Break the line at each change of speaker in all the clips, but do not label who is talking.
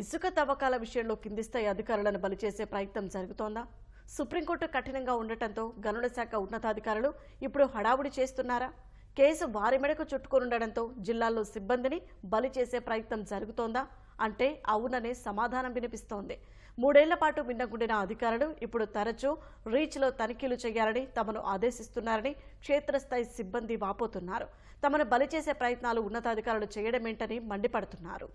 ఇసుక తవ్వకాల విషయంలో కింది స్థాయి అధికారులను బలి చేసే ప్రయత్నం జరుగుతోందా? సుప్రీంకోర్టు కఠినంగా ఉండటంతో గనుల శాఖ ఉన్నతాధికారులు ఇప్పుడు హడావుడి చేస్తున్నారా? కేసు వారి మెడకు చుట్టుకొనుండటంతో జిల్లాల్లో సిబ్బందిని బలి చేసే ప్రయత్నం జరుగుతోందా? అంటే అవుననే సమాధానం వినిపిస్తోంది. మూడేళ్ళ పాటు మిన్నగుండిన అధికారులు ఇప్పుడు తరచూ రీచ్లో తనిఖీలు చేయాలని తమను ఆదేశిస్తున్నారని క్షేత్రస్థాయి సిబ్బంది వాపోతున్నారు. తమను బలి చేసే ప్రయత్నాలు ఉన్నతాధికారులు చేయడమేంటని మండిపడుతున్నారు.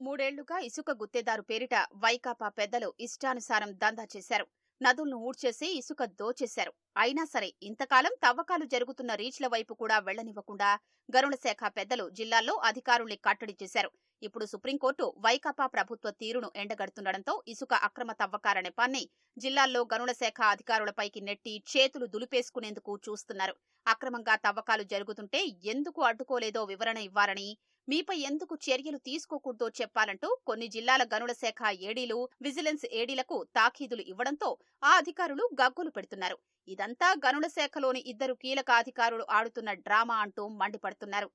మూడేళ్ళుగా ఇసుక గుత్తేదారు పేరిట వైకాపా పెద్దలు ఇష్టానుసారం దందా చేశారు. నదులను ఊడ్చేసి ఇసుక దోచేశారు. అయినా సరే ఇంతకాలం తవ్వకాలు జరుగుతున్న రీచ్ల వైపు కూడా వెళ్ళనివ్వకుండా గరుణశాఖ పెద్దలు జిల్లాల్లో అధికారుల్ని కట్టడి చేశారు. ఇప్పుడు సుప్రీంకోర్టు వైకాపా ప్రభుత్వ తీరును ఎండగడుతుండటంతో ఇసుక అక్రమ తవ్వకాల నెపాన్ని జిల్లాల్లో గనుల శాఖ అధికారులపైకి నెట్టి చేతులు దులిపేసుకునేందుకు చూస్తున్నారు. అక్రమంగా తవ్వకాలు జరుగుతుంటే ఎందుకు అడ్డుకోలేదో వివరణ ఇవ్వాలని మీపై ఎందుకు చర్యలు తీసుకోకూడదో చెప్పాలంటూ కొన్ని జిల్లాల గనుల శాఖ ఏడీలు విజిలెన్స్ ఏడీలకు తాఖీదులు ఇవ్వడంతో ఆ అధికారులు గగ్గులు పెడుతున్నారు. ఇదంతా గనుల శాఖలోని ఇద్దరు కీలక అధికారులు ఆడుతున్న డ్రామా అంటూ మండిపడుతున్నారు.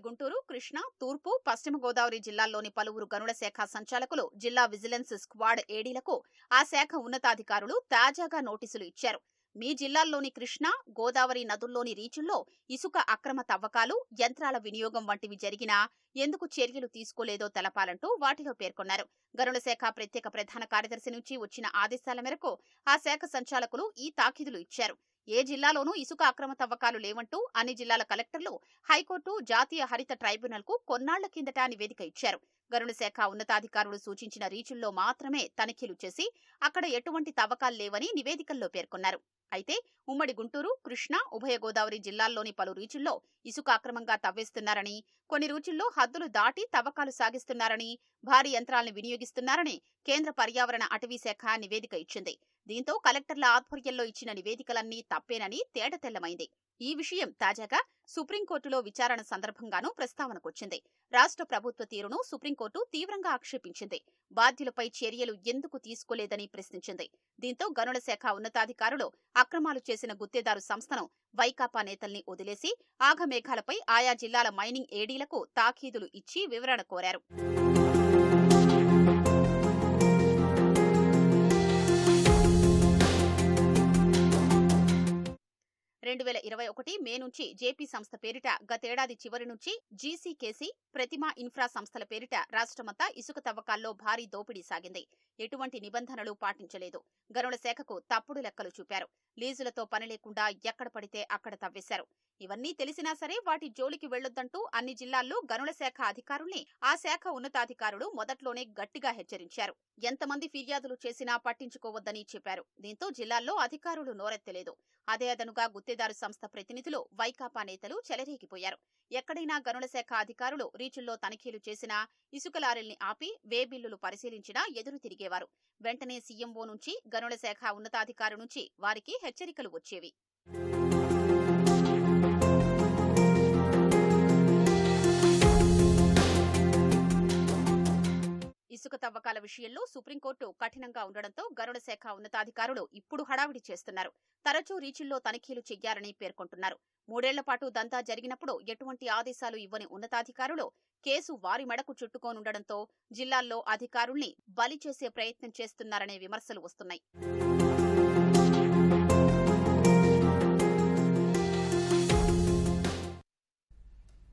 ఉమ్మడి గుంటూరు కృష్ణా తూర్పు పశ్చిమ గోదావరి జిల్లాల్లోని పలువురు గనుల శాఖ సంచాలకులు జిల్లా విజిలెన్స్ స్క్వాడ్ ఏడీలకు ఆ శాఖ ఉన్నతాధికారులు తాజాగా నోటీసులు ఇచ్చారు. మీ జిల్లాల్లోని కృష్ణా గోదావరి నదుల్లోని రీచుల్లో ఇసుక అక్రమ తవ్వకాలు యంత్రాల వినియోగం వంటివి జరిగినా ఎందుకు చర్యలు తీసుకోలేదో తెలపాలంటూ వాటిలో పేర్కొన్నారు. గనుల శాఖ ప్రత్యేక ప్రధాన కార్యదర్శి నుంచి వచ్చిన ఆదేశాల మేరకు ఆ శాఖ సంచాలకులు ఈ తాకిదులు ఇచ్చారు. ఏ జిల్లాలోనూ ఇసుక అక్రమ తవ్వకాలు లేవంటూ అన్ని జిల్లాల కలెక్టర్లు హైకోర్టు జాతీయ హరిత ట్రైబ్యునల్కు కొన్నాళ్ళ కిందట నివేదిక ఇచ్చారు. గరుణ శాఖ ఉన్నతాధికారులు సూచించిన రీచుల్లో మాత్రమే తనిఖీలు చేసి అక్కడ ఎటువంటి తవ్వకాలు లేవని నివేదికల్లో పేర్కొన్నారు. అయితే ఉమ్మడి గుంటూరు కృష్ణా ఉభయ గోదావరి జిల్లాల్లోని పలు రీచుల్లో ఇసుక అక్రమంగా తవ్వేస్తున్నారని కొన్ని రూచుల్లో హద్దులు దాటి తవ్వకాలు సాగిస్తున్నారని భారీ యంత్రాలను వినియోగిస్తున్నారని కేంద్ర పర్యావరణ అటవీ శాఖ నివేదిక ఇచ్చింది. దీంతో కలెక్టర్ల ఆధ్వర్యంలో ఇచ్చిన నివేదికలన్నీ తప్పేనని తేటతెల్లమైంది ఈ విషయం తాజాగా సుప్రీంకోర్టులో విచారణ సందర్భంగానూ ప్రస్తావనకొచ్చింది. రాష్ట్ర ప్రభుత్వ తీరును సుప్రీంకోర్టు తీవ్రంగా ఆక్షేపించింది. బాధ్యులపై చర్యలు ఎందుకు తీసుకోలేదని ప్రశ్నించింది. దీంతో గనుల శాఖ ఉన్నతాధికారులు అక్రమాలు చేసిన గుత్తేదారు సంస్థను వైకాపా నేతల్ని వదిలేసి ఆఘమేఘాలపై ఆయా జిల్లాల మైనింగ్ ఏడీలకు తాఖీదులు ఇచ్చి వివరణ కోరారు. ఇరవై ఒకటి మే నుంచి జేపీ సంస్థ పేరిట గతేడాది చివరి నుంచి జీసీకేసీ ప్రతిమా ఇన్ఫ్రా సంస్థల పేరిట రాష్ట్రమంతా ఇసుక తవ్వకాల్లో భారీ దోపిడీ సాగింది. ఎటువంటి నిబంధనలు పాటించలేదు. గనుల శాఖకు తప్పుడు లెక్కలు చూపారు. లీజులతో పని లేకుండా ఎక్కడ పడితే అక్కడ తవ్వేశారు. ఇవన్నీ తెలిసినా సరే వాటి జోలికి వెళ్ళొద్దంటూ అన్ని జిల్లాల్లో గనుల శాఖ అధికారుల్ని ఆ శాఖ ఉన్నతాధికారులు మొదట్లోనే గట్టిగా హెచ్చరించారు. ఎంతమంది ఫిర్యాదులు చేసినా పట్టించుకోవద్దని చెప్పారు. దీంతో జిల్లాల్లో అధికారులు నోరెత్తలేదు. అదే అదనుగా గుత్తేదారు సంస్థ ప్రతినిధులు వైకాపా నేతలు చెలరేగిపోయారు. ఎక్కడైనా గనుల శాఖ అధికారులు రీచుల్లో తనిఖీలు చేసినా ఇసుక లారీల్ని ఆపి వే బిల్లులు పరిశీలించినా ఎదురు తిరిగేవారు. వెంటనే సీఎంఓ నుంచి గనుల శాఖ ఉన్నతాధికారి నుంచి వారికి హెచ్చరికలు వచ్చేవి. తవ్వకాల విషయంలో సుప్రీంకోర్టు కఠినంగా ఉండడంతో గరుడ శాఖ ఉన్నతాధికారులు ఇప్పుడు హడావిడి చేస్తున్నారు. తరచూ రీచుల్లో తనిఖీలు చెయ్యాలని పేర్కొంటున్నారు. మూడేళ్ళ పాటు దంతా జరిగినప్పుడు ఎటువంటి ఆదేశాలు ఇవ్వని ఉన్నతాధికారులు కేసు వారి మెడకు చుట్టుకోనుండడంతో జిల్లాల్లో అధికారుల్ని బలి చేసే ప్రయత్నం చేస్తున్నారనే విమర్శలు వస్తున్నాయి.